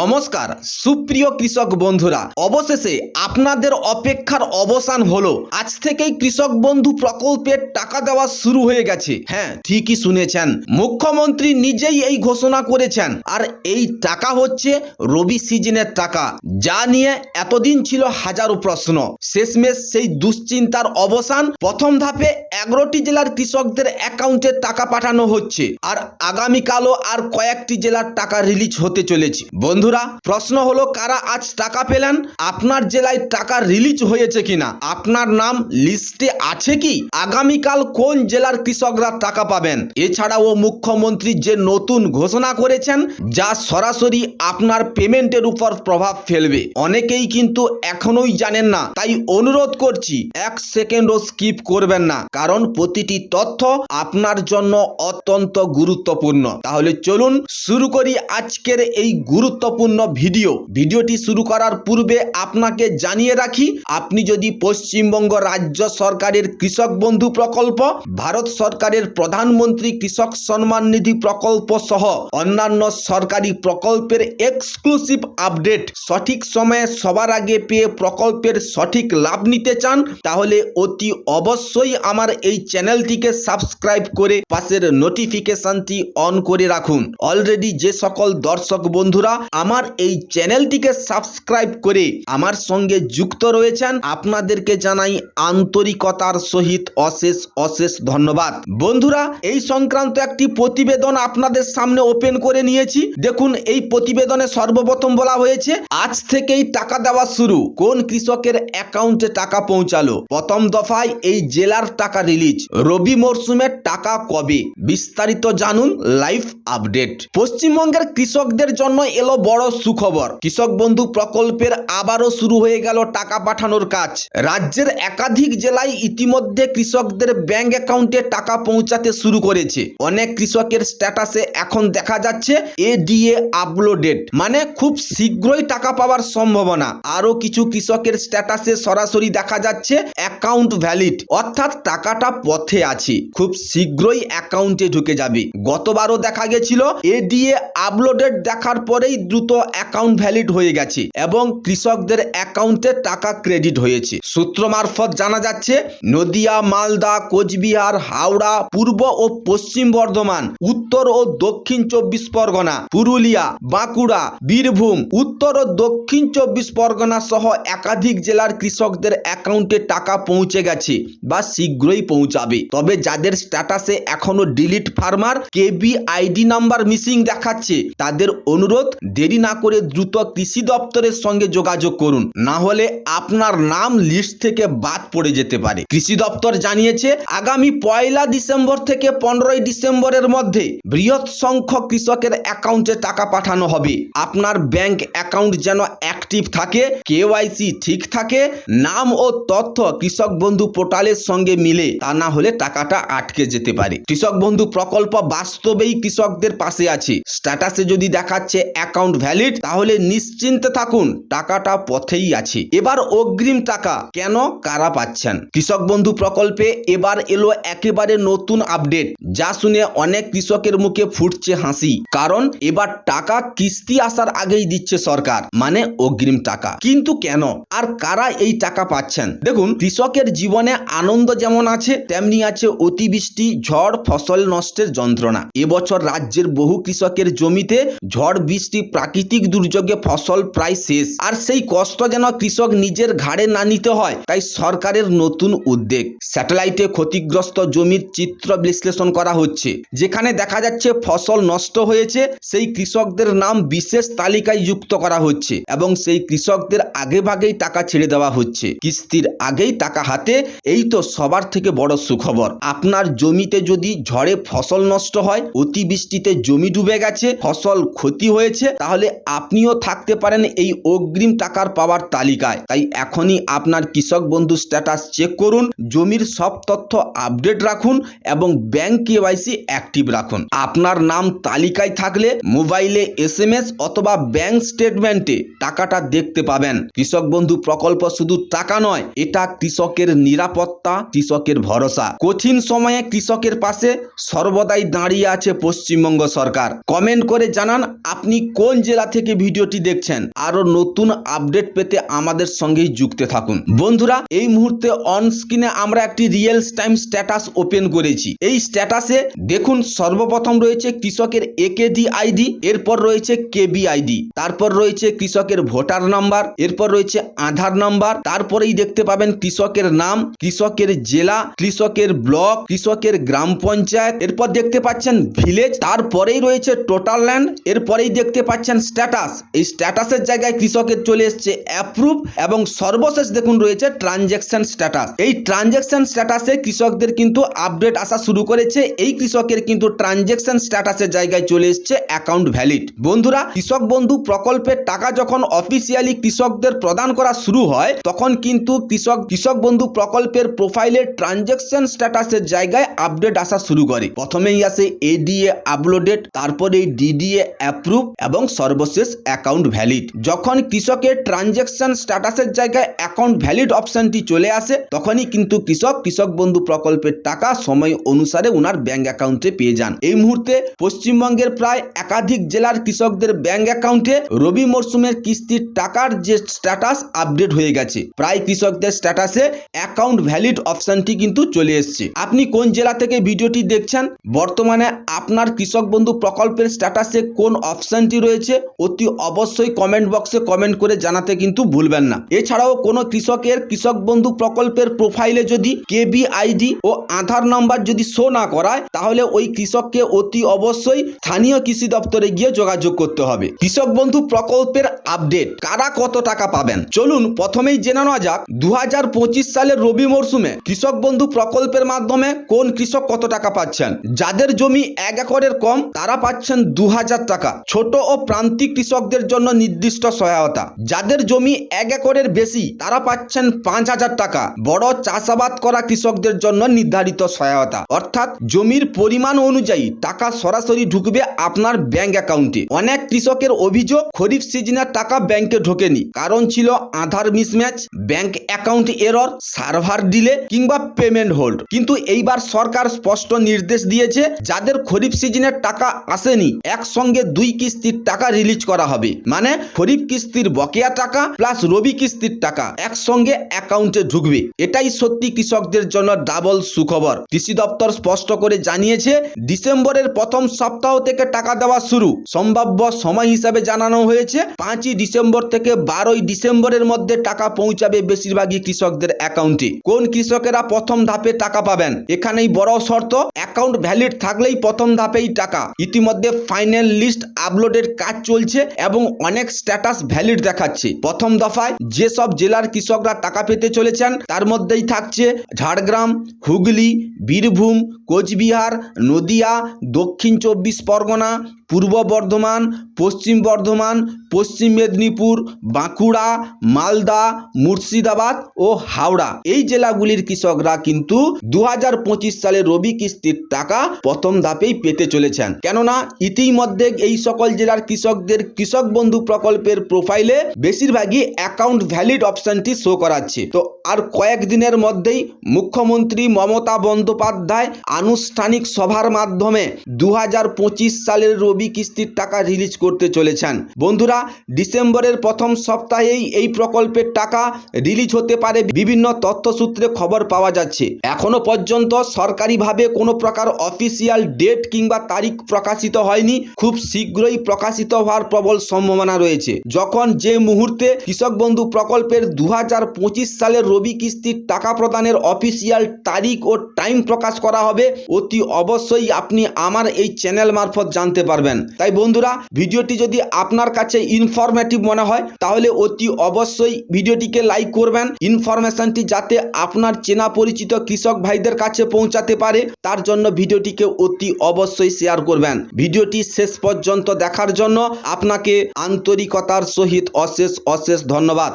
নমস্কার, সুপ্রিয় কৃষক বন্ধুরা। অবশেষে আপনাদের অপেক্ষার অবসান হলো। আজ থেকেই কৃষক বন্ধু প্রকল্পের টাকা দেওয়া শুরু হয়ে গেছে। হ্যাঁ ঠিকই শুনেছেন। মুখ্যমন্ত্রী নিজেই এই ঘোষণা করেছেন। আর এই টাকা হচ্ছে রবি সিজনের টাকা। যা নিয়ে এতদিন ছিল হাজারো প্রশ্ন। শেষমেশ সেই দুশ্চিন্তার অবসান প্রথম ধাপে এগারোটি জেলার কৃষকদের অ্যাকাউন্টে টাকা পাঠানো হচ্ছে। আর আগামীকালও আর কয়েকটি জেলার টাকা রিলিজ হতে চলেছে। বন্ধুরা, প্রশ্ন হলো, কারা আজ টাকা পেলেন? আপনার জেলায় টাকা রিলিজ হয়েছে কিনা? আপনার নাম লিস্টে আছে কি? আগামীকাল কোন জেলার কৃষকরা টাকা পাবেন? এছাড়াও মুখ্যমন্ত্রী যে নতুন ঘোষণা করেছেন, যা সরাসরি আপনার পেমেন্টের উপর প্রভাব ফেলবে। অনেকেই কিন্তু এখনোই জানেন না, তাই অনুরোধ করছি, এক সেকেন্ডও স্কিপ করবেন না। কারণ প্রতিটি তথ্য আপনার জন্য অত্যন্ত গুরুত্বপূর্ণ। তাহলে চলুন শুরু করি আজকের এই গুরুত্বপূর্ণ ভিডিও। ভিডিওটি শুরু করার পূর্বে আপনাকে জানিয়ে রাখি, আপনি যদি পশ্চিমবঙ্গ রাজ্য সরকারের কৃষক বন্ধু প্রকল্প, ভারত সরকারের প্রধানমন্ত্রী কৃষক সম্মান নিধি প্রকল্প সহ অন্যান্য সরকারি প্রকল্পের এক্সক্লুসিভ আপডেট সঠিক সময়ে সবার আগে পেয়ে প্রকল্পের সঠিক লাভ নিতে চান, তাহলে অতি অবশ্যই আমার এই চ্যানেলটিকে সাবস্ক্রাইব করে পাশের নোটিফিকেশনটি অন করে রাখুন। অলরেডি যে সকল দর্শক বন্ধুরা আমার এই চ্যানেলটিকে সাবস্ক্রাইব করে আমার সঙ্গে যুক্ত রয়েছেন আপনাদেরকে জানাই আন্তরিকতার সহিত অশেষ অশেষ ধন্যবাদ। বন্ধুরা, এই সংক্রান্ত একটি প্রতিবেদন আপনাদের সামনে ওপেন করে নিয়েছি। দেখুন, এই প্রতিবেদনে সর্বপ্রথম বলা হয়েছে, আজ থেকেই টাকা দেওয়া শুরু। কোন কৃষকের অ্যাকাউন্টে টাকা পৌঁছালো? প্রথম দফায় এই জেলার টাকা রিলিজ রবি মরশুমের টাকা কবে? বিস্তারিত জানুন লাইভ আপডেট পশ্চিমবঙ্গের কৃষকদের জন্য এলো বড় সুখবর। কৃষক বন্ধু প্রকল্পের আবারও শুরু হয়ে গেল টাকা পাঠানোর কাজ। রাজ্যের একাধিক জেলায় ইতিমধ্যে কৃষকদের ব্যাংক অ্যাকাউন্টে টাকা পৌঁছাতে শুরু করেছে। অনেক কৃষকের স্ট্যাটাসে এখন দেখা যাচ্ছে এডিএ আপলোডেড মানে খুব শীঘ্রই টাকা পাওয়ার সম্ভাবনা। আরও কিছু কৃষকের স্ট্যাটাসে সরাসরি দেখা যাচ্ছে অ্যাকাউন্ট ভ্যালিড অর্থাৎ টাকাটা পথে আছে। খুব শীঘ্রই অ্যাকাউন্টে ঢুকে যাবে। গতবারও দেখা গেছিল এডিএ আপলোডেড দেখার পরেই দ্রুত অ্যাকাউন্ট ভ্যালিড হয়ে গেছে এবং কৃষকদের অ্যাকাউন্টে টাকা ক্রেডিট হয়েছে। সূত্র মারফত জানা যাচ্ছে, নদিয়া, মালদা, কোচবিহার, হাওড়া, পূর্ব ও পশ্চিম বর্ধমান, উত্তর ও দক্ষিণ চব্বিশ পরগনা, পুরুলিয়া, বাঁকুড়া, বীরভূম, উত্তর ও দক্ষিণ চব্বিশ পরগনা সহ একাধিক জেলার কৃষকদের অ্যাকাউন্টে টাকা পৌঁছে গেছে বা শীঘ্রই পৌঁছাবে। তবে যাদের স্ট্যাটাসে এখনও delete farmer KB ID number missing দেখাচ্ছে, তাদের অনুরোধ, দেরি না করে দ্রুত কৃষি দপ্তরের সঙ্গে যোগাযোগ করুন। না হলে আপনার নাম লিস্ট থেকে বাদ পড়ে যেতে পারে। কৃষি দপ্তর জানিয়েছে, আগামী পয়লা ডিসেম্বর থেকে পনেরোই ডিসেম্বরের মধ্যে বৃহৎ সংখ্যক কৃষকের অ্যাকাউন্টে টাকা পাঠানো হবে। আপনার ব্যাংক অ্যাকাউন্ট যেন অ্যাক্টিভ থাকে কেওয়াইসি ঠিক থাকে, নাম ও তথ্য কৃষক বন্ধু পোর্টালের সঙ্গে মিলে, তা না হলে টাকাটা আটকে যেতে পারে। কৃষক বন্ধু প্রকল্প বাস্তবেই কৃষকদের পাশে আছে। স্ট্যাটাসে যদি দেখাচ্ছে অ্যাকাউন্ট ভ্যালিড তাহলে নিশ্চিন্তে থাকুন, টাকাটা পথেই আছে। এবার অগ্রিম টাকা কেন কারা পাচ্ছেন? কৃষক বন্ধু প্রকল্পে এবার এলো একেবারে নতুন আপডেট যা শুনে অনেক কৃষকের মুখে ফুটছে হাসি। কারণ এবার টাকা কিস্তি আসার আগেই দিচ্ছে সরকার। মানে অগ্রিম টাকা। কিন্তু কেন? আর কারা এই টাকা পাচ্ছেন? দেখুন, কৃষকের জীবনে আনন্দ যেমন আছে, তেমনি আছে অতিবৃষ্টি, ঝড়, ফসল নষ্টের যন্ত্রণা। এবছর রাজ্যের বহু কৃষকের জমিতে ঝড়, বৃষ্টি, প্রাকৃতিক দুর্যোগে ফসল প্রায় শেষ। আর সেই কষ্ট যেন কৃষক নিজের ঘাড়ে না নিতে হয়, তাই সরকারের নতুন উদ্যোগ। স্যাটেলাইটে ক্ষতিগ্রস্ত জমির চিত্র বিশ্লেষণ করা হচ্ছে। যেখানে দেখা যাচ্ছে ফসল নষ্ট হয়েছে, সেই কৃষকদের নাম বিশেষ তালিকায় যুক্ত করা হচ্ছে এবং সেই কৃষকদের আগে ভাগেই টাকা ছেড়ে দেওয়া হচ্ছে। কিস্তির আগেই টাকা হাতে, এই তো সবার থেকে বড় সুখবর। আপনার জমিতে যদি ঝড়ে ফসল নষ্ট হয়, অতিবৃষ্টিতে জমি ডুবে গেছে, ফসল ক্ষতি হয়েছে, তাহলে আপনিও থাকতে পারেন এই অগ্রিম টাকার পাওয়ার তালিকায়। তাই এখনই আপনার কৃষক বন্ধু স্ট্যাটাস চেক করুন, জমির সব তথ্য আপডেট রাখুন এবং ব্যাংক কেওয়াইসি অ্যাক্টিভ রাখুন। আপনার নাম তালিকায় থাকলে মোবাইলে এসএমএস অথবা ব্যাংক স্টেটমেন্টে টাকাটা দেখতে পাবেন। কৃষক বন্ধু প্রকল্প শুধু টাকা নয়, এটা কৃষকের নিরাপত্তা, কৃষকের ভরসা। কঠিন সময়ে কৃষকের পাশে সর্বদাই দাঁড়িয়ে আছে পশ্চিমবঙ্গ সরকার। কমেন্ট করে জানান, আপনি কোন জেলা থেকে ভিডিওটি দেখছেন? আরও নতুন আপডেট পেতে আমাদের সঙ্গেই যুক্ত থাকুন। বন্ধুরা, এই মুহূর্তে অন স্ক্রিনে আমরা একটি রিয়েল টাইম স্ট্যাটাস ওপেন করেছি। এই স্ট্যাটাসে দেখুন, সর্বপ্রথম রয়েছে কৃষকের একেডি আইডি এরপর রয়েছে কেবি আইডি তারপর রয়েছে কৃষকের ভোটার নাম্বার, এরপর রয়েছে আধার নাম্বার, তারপরেই দেখতে পাবেন কৃষকের নাম, কৃষকের জেলা, কৃষকের ব্লক, কৃষকের গ্রাম পঞ্চায়েত, এরপর দেখতে পাচ্ছেন ভিলেজ, তারপরেই রয়েছে টোটাল ল্যান্ড, এরপরেই দেখতে পাচ্ছেন স্ট্যাটাস, এই স্ট্যাটাসের জায়গায় কৃষকের চলে এসছে অ্যাপ্রুভ, এবং সর্বশেষ দেখুন রয়েছে ট্রানজ্যাকশন স্ট্যাটাস, এই ট্রানজ্যাকশন স্ট্যাটাসে কৃষকদের কিন্তু আপডেট আসা শুরু করেছে, এই কৃষকের কিন্তু ট্রানজ্যাকশন স্ট্যাটাসের জায়গায় চলে এসছে অ্যাকাউন্ট ভ্যালিড বন্ধুরা, কৃষক বন্ধু প্রকল্পের টাকা যখন অফিসিয়ালি কৃষকদের প্রদান করা শুরু হয়, তখন কিন্তু কৃষক কৃষক বন্ধু প্রকল্পের প্রোফাইলের ট্রানজ্যাকশন স্ট্যাটাসের জায়গায় আপডেট আসা শুরু করে। প্রথমেই আসে এডিএ আপলোডেড তারপরে ডিডিএ অ্যাপ্রুভ এবং সর্বশেষ অ্যাকাউন্ট ভ্যালিড যখন কৃষকের ট্রানজ্যাকশন স্ট্যাটাসের জায়গায় অ্যাকাউন্ট ভ্যালিড অপশনটি চলে আসে, তখনই কিন্তু কৃষক কৃষক বন্ধু প্রকল্পের টাকা সময় অনুসারে ওনার ব্যাংক অ্যাকাউন্টে পেয়ে যান। এই মুহূর্তে পশ্চিমবঙ্গের প্রায় একাধিক জেলার কৃষকদের ব্যাংক অ্যাকাউন্টে রবি মরশুমের কিস্তির টাকার যে স্ট্যাটাস আপডেট হয়ে গেছে, প্রায় কৃষকদের স্ট্যাটাসে অ্যাকাউন্ট ভ্যালিড অপশনটি কিন্তু চলে এসছে। আপনি কোন জেলা থেকে ভিডিওটি দেখছেন, বর্তমানে আপনার কৃষক বন্ধু প্রকল্পের স্ট্যাটাসে কোন অপশনটি রয়েছে, অতি অবশ্যই কমেন্ট বক্সে কমেন্ট করে জানাতে কিন্তু ভুলবেন না। এছাড়াও কোনো কৃষকের কৃষক বন্ধু প্রকল্পের প্রোফাইলে যদি কেবি আইডি ও আধার নাম্বার যদি শো না করায়, তাহলে ওই কৃষককে অতি অবশ্যই স্থানীয় কৃষি দপ্তরে গিয়ে যোগাযোগ করতে হবে। কৃষক বন্ধু প্রকল্পের আপডেট, কারা কত টাকা পাবেন? চলুন প্রথমেই জেনে নেওয়া যাক দু হাজার পঁচিশ সালের রবি মরশুমে কৃষক বন্ধু প্রকল্পের মাধ্যমে কোন কৃষক কত টাকা পাচ্ছেন? যাদের জমি এক একরের কম, তারা পাচ্ছেন দু হাজার টাকা। ছোট ও প্রান্তিক কৃষকদের জন্য নির্দিষ্ট সহায়তা। যাদের জমি এক একরের বেশি, তারা পাচ্ছেন পাঁচ হাজার টাকা। বড় চাষাবাদ করা কৃষকদের জন্য নির্ধারিত সহায়তা। অর্থাৎ জমির পরিমাণ অনুযায়ী টাকা সরাসরি ঢুকবে আপনার ব্যাংক অ্যাকাউন্টে অনেক কৃষকের অভিযোগ, খরিফ সিজনের টাকা ব্যাংকে ঢোকেনি। কারণ ছিল Aadhaar mismatch bank account error server delay কিংবা পেমেন্ট হোল্ড কিন্তু এইবার সরকার স্পষ্ট নির্দেশ দিয়েছে, যাদের খরিফ সিজনের টাকা আসেনি, একসঙ্গে দুই কিস্তির টাকা রিলিজ করা হবে। মানে খরিফ কিস্তির বকেয়া টাকা প্লাস রবি কিস্তির টাকা একসঙ্গে অ্যাকাউন্টে ঢুকবে। এটাই সত্যি কৃষকদের জন্য ডাবল সুখবর। কৃষি দপ্তর স্পষ্ট করে জানিয়েছে, ডিসেম্বরের প্রথম সপ্তাহ থেকে টাকা দেওয়া শুরু। সম্ভাব্য সময় হিসাবে জানানো হয়েছে, পাঁচই ডিসেম্বর থেকে বারোই ডিসেম্বরের মধ্যে টাকা পৌঁছাবে বেশিরভাগই কৃষকদের অ্যাকাউন্টে। কোন কৃষকেরা প্রথম ধাপে টাকা পাবেন? এখানেই বড় শর্ত, অ্যাকাউন্ট ভ্যালিড থাকলেই প্রথম ধাপেই টাকা। ইতিমধ্যে ফাইনাল লিস্ট আপলোডের কাজ চলছে এবং অনেক স্ট্যাটাস ভ্যালিড দেখাচ্ছে। প্রথম দফায় যেসব জেলার কৃষকরা টাকা পেতে চলেছেন, তার মধ্যেই থাকছে ঝাড়গ্রাম, হুগলি, বীরভূম, কোচবিহার, নদিয়া, দক্ষিণ চব্বিশ পরগনা পূর্ব বর্ধমান, পশ্চিম বর্ধমান, পশ্চিম মেদিনীপুর, বাঁকুড়া, মালদা, মুর্শিদাবাদ ও হাওড়া। এই জেলাগুলির কৃষকরা কিন্তু দু সালে রবি কিস্তির টাকা প্রথম ধাপেই পেতে চলেছেন। কেননা, ইতিমধ্যে এই সকল জেলার কৃষকদের কৃষক বন্ধু প্রকল্পের প্রোফাইলে বেশিরভাগই অ্যাকাউন্ট ভ্যালিড অপশনটি শো করাচ্ছে। তো আর কয়েকদিনের মধ্যেই মুখ্যমন্ত্রী মমতা বন্দ্যোপাধ্যায় আনুষ্ঠানিক সভার মাধ্যমে দু হাজার পঁচিশ সালের কিস্তির টাকা রিলিজ করতে চলেছেন। বন্ধুরা, ডিসেম্বরের প্রথম সপ্তাহেই এই প্রকল্পের টাকা রিলিজ হতে পারে বিভিন্ন তথ্যসূত্রে খবর পাওয়া যাচ্ছে। এখনও পর্যন্ত সরকারিভাবে কোনো প্রকার অফিসিয়াল ডেট কিংবা তারিখ প্রকাশিত হয়নি। খুব শীঘ্রই প্রকাশিত হওয়ার প্রবল সম্ভাবনা রয়েছে। যখন যে মুহূর্তে কৃষক বন্ধু প্রকল্পের দু হাজার পঁচিশ সালের রবি কিস্তির টাকা প্রদানের অফিসিয়াল তারিখ ও টাইম প্রকাশ করা হবে, অতি অবশ্যই আপনি আমার এই চ্যানেল মারফত জানতে পারবেন। তাই বন্ধুরা, ভিডিওটি যদি আপনার কাছে ইনফরমেটিভ মনে হয়, তাহলে অতি অবশ্যই ভিডিওটিকে লাইক করবেন। ইনফরমেশনটি যাতে আপনার চেনা পরিচিত কৃষক ভাইদের কাছে পৌঁছাতে পারে, তার জন্য ভিডিওটিকে অতি অবশ্যই শেয়ার করবেন। ভিডিওটি শেষ পর্যন্ত দেখার জন্য আপনাকে আন্তরিকতার সহিত অশেষ অশেষ ধন্যবাদ।